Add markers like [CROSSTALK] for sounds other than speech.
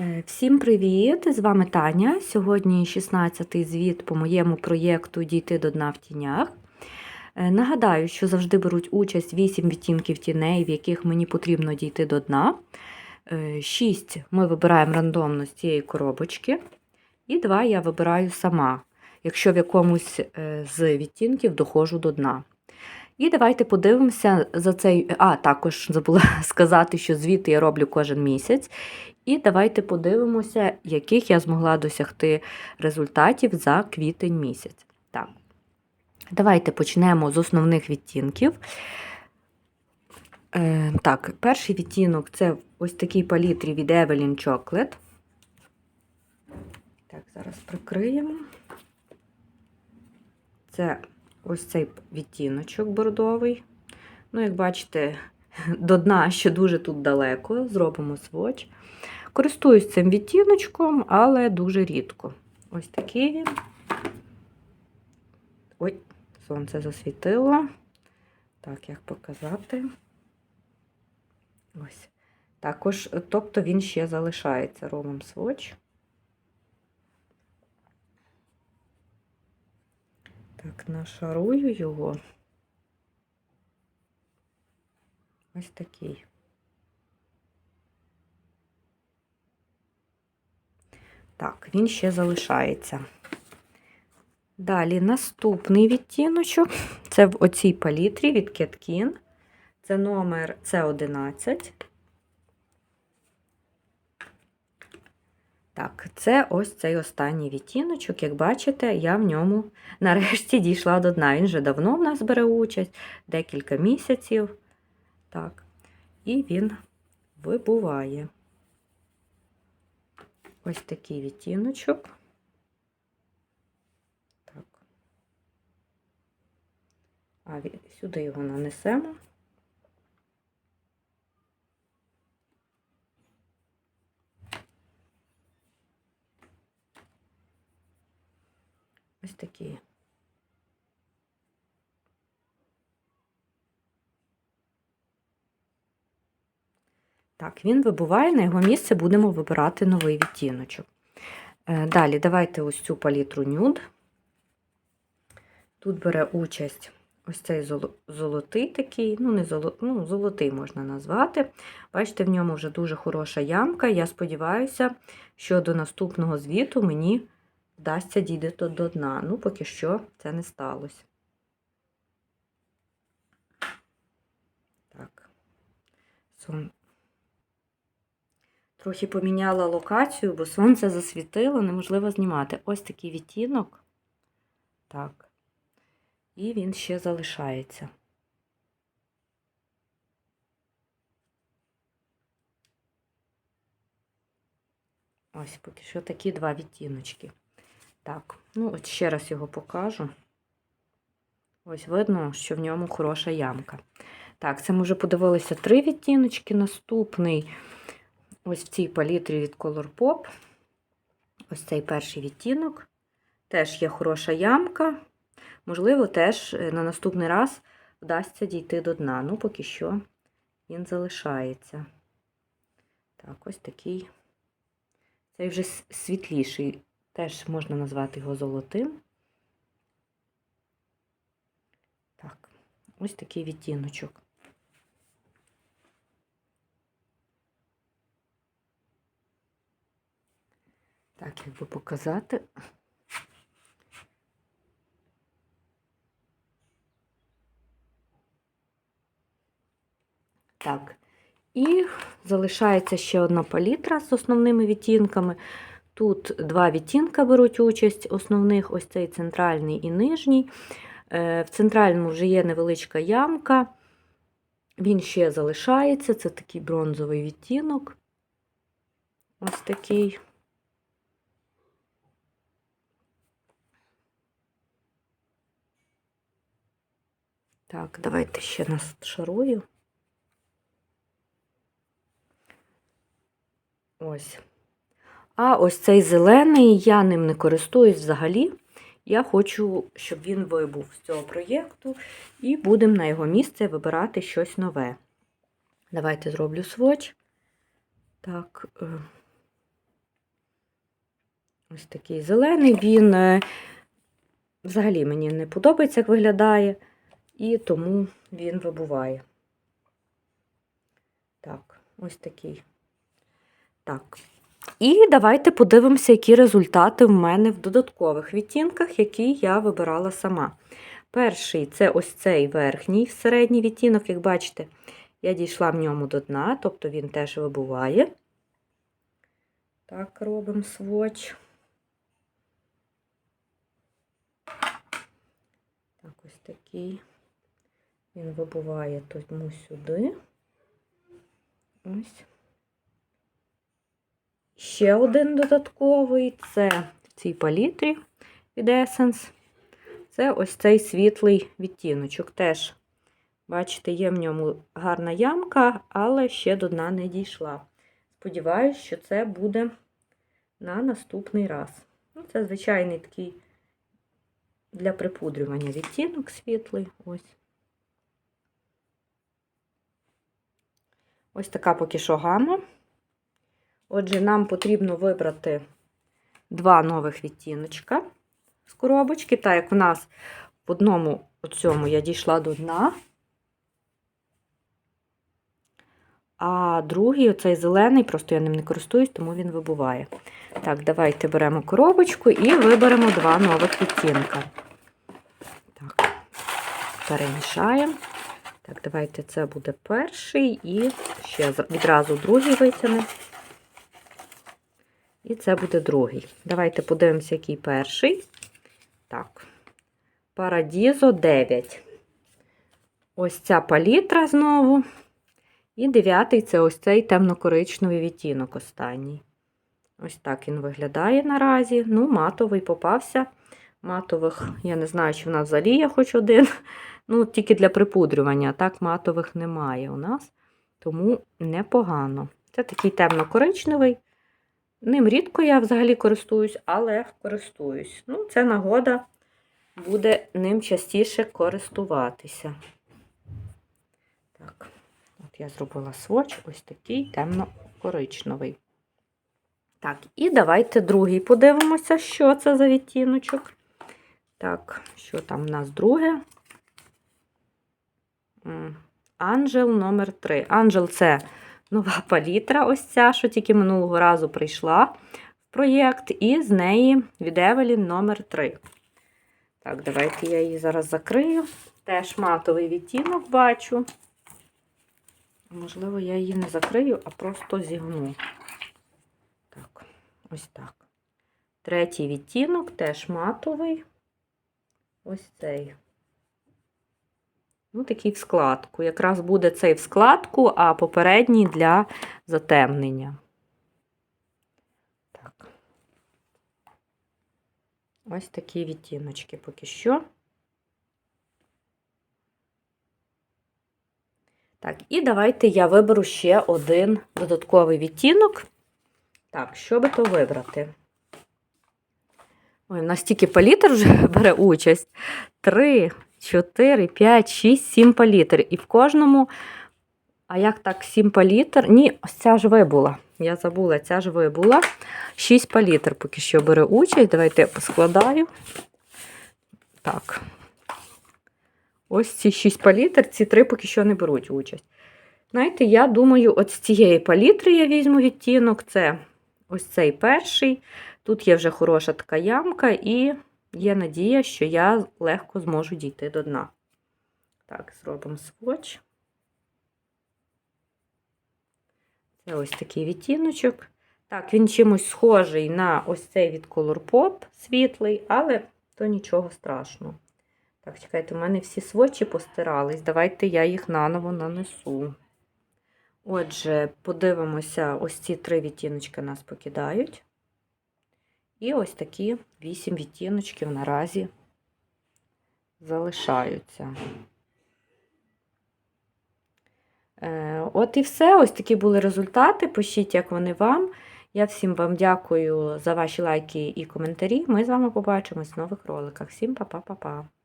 Е, Всім привіт! З вами Таня. Сьогодні 16-й звіт по моєму проєкту Дійти до дна в тінях. Е, Нагадаю, що завжди беруть участь 8 відтінків тіней, в яких мені потрібно дійти до дна. 6 ми вибираємо рандомно з цієї коробочки, і 2 я вибираю сама, якщо в якомусь е, з відтінків доходжу до дна. І давайте подивимося за цей. А, також забула [LAUGHS] сказати, що звіти я роблю кожен місяць. І давайте подивимося, яких я змогла досягти результатів за квітень місяць. Так. Давайте почнемо з основних відтінків. Е, так, перший відтінок це ось такий палітрі від Evelyn Chocolate. Так, зараз прикриємо. Це ось цей відтіночок бордовий. Ну, як бачите, до дна ще дуже тут далеко, зробимо сводч. Користуюсь цим відтіночком, але дуже рідко. Ось такий він. Ой, сонце засвітило. Так, як показати. Ось. Також, тобто він ще залишається ромом сводч. Так, нашарую його. Ось такий. Так, він ще залишається. Далі наступний відтіночок. Це в оцій палітрі від Кеткін. Це номер С11. Так, це ось цей останній відтіночок. Як бачите, я в ньому [LAUGHS] нарешті дійшла до дна. Він вже давно в нас бере участь, декілька місяців. Так, і він вибуває. Ось такий відтіночок. Так. А сюди його нанесемо. Ось такі. Так, він вибуває, на його місце будемо вибирати новий відтіночок. Е, Далі, давайте ось цю палітру нюд. Тут бере участь ось цей золотий такий, ну, не золо, ну, золотий можна назвати. Бачите, в ньому вже дуже хороша ямка. Я сподіваюся, що до наступного звіту мені вдасться дійти до дна. Ну, поки що це не сталося. Так. Трохи поміняла локацію, бо сонце засвітило, неможливо знімати. Ось такий відтінок. Так. І він ще залишається. Ось поки що такі два відтіночки. Так, ну от ще раз його покажу. Ось видно, що в ньому хороша ямка. Так, це ми вже подивилися три відтіночки. Наступний ось в цій палітрі від Colourpop. Ось цей перший відтінок. Теж є хороша ямка. Можливо, теж на наступний раз вдасться дійти до дна. Ну, поки що він залишається. Так, ось такий. Цей вже світліший. Теж можна назвати його золотим. Так, ось такий відтіночок. Так, як би показати. Так, і залишається ще одна палітра з основними відтінками. Тут два відтінка беруть участь основних, ось цей центральний і нижній. В центральному вже є невеличка ямка, він ще залишається, це такий бронзовий відтінок. Ось такий. Так, давайте ще нашарую. Ось. А ось цей зелений, я ним не користуюсь взагалі. Я хочу, щоб він вибув з цього проєкту, і будемо на його місце вибирати щось нове. Давайте зроблю сводч. Так, е, Ось такий зелений. Він е, взагалі мені не подобається, як виглядає, і тому він вибуває. Так, ось такий. Так. І давайте подивимося, які результати в мене в додаткових відтінках, які я вибирала сама. Перший це ось цей верхній середній відтінок, як бачите, я дійшла в ньому до дна, тобто він теж вибуває. Так, робимо сводч. Так, ось такий. Він вибуває тому сюди. Ось. Ще один додатковий це в цій палітрі від Essence. Це ось цей світлий відтіночок. Теж, бачите, є в ньому гарна ямка, але ще до дна не дійшла. Сподіваюсь, що це буде на наступний раз. Ну, Це звичайний такий для припудрювання відтінок світлий. Ось. Ось така поки що гама. Отже, нам потрібно вибрати два нових відтіночка з коробочки, так як у нас в одному цьому я дійшла до дна. А другий, оцей зелений, просто я ним не користуюсь, тому він вибуває. Так, давайте беремо коробочку і виберемо два нових відтінка. Так, перемішаємо. Так, давайте це буде перший і ще відразу другий витягнемо. І це буде другий. Давайте подивимося, який перший. Так, Парадізо 9. Ось ця палітра знову. І дев'ятий це ось цей темно-коричневий відтінок останній. Ось так він виглядає наразі. Ну, матовий попався. Матових, я не знаю, чи в нас взагалі є хоч один. Ну, тільки для припудрювання. Так, матових немає у нас, тому непогано. Це такий темно-коричневий. Ним рідко я взагалі користуюсь, але користуюсь. Ну, це нагода буде ним частіше користуватися. Так, от я зробила своч, ось такий темно-коричневий. Так, і давайте другий подивимося, що це за відтіночок. Так, що там в нас друге? Анжел номер 3. Анжел це нова палітра, ось ця, що тільки минулого разу прийшла в проєкт, і з неї від Евелін номер 3. Так, давайте я її зараз закрию. Теж матовий відтінок бачу. Можливо, я її не закрию, а просто зігну. Так, ось так. Третій відтінок теж матовий. Ось цей. Ну, такий в складку. Якраз буде цей в складку, а попередній для затемнення. Так. Ось такі відтіночки поки що. Так, і давайте я виберу ще один додатковий відтінок. Так, що би то вибрати? Ой, у нас вже [LAUGHS] бере участь. Три, 4, 5, 6, 7 палітр. І в кожному, а як так, 7 палітр? Ні, ось ця ж вибула. Я забула, ця ж вибула. 6 палітр поки що бере участь. Давайте я поскладаю. Так. Ось ці 6 палітр, ці 3 поки що не беруть участь. Знаєте, я думаю, от з цієї палітри я візьму відтінок. Це ось цей перший. Тут є вже хороша така ямка, і є надія, що я легко зможу дійти до дна. Так, зробимо сводч. Це ось такий відтіночок. Так, він чимось схожий на ось цей від Colourpop світлий, але то нічого страшного. Так, чекайте, у мене всі сводчі постирались. Давайте я їх наново нанесу. Отже, подивимося, ось ці три відтіночки нас покидають. І ось такі 8 відтіночків наразі залишаються. Е, От і все. Ось такі були результати. Пишіть, як вони вам. Я всім вам дякую за ваші лайки і коментарі. Ми з вами побачимось в нових роликах. Всім па-па-па-па!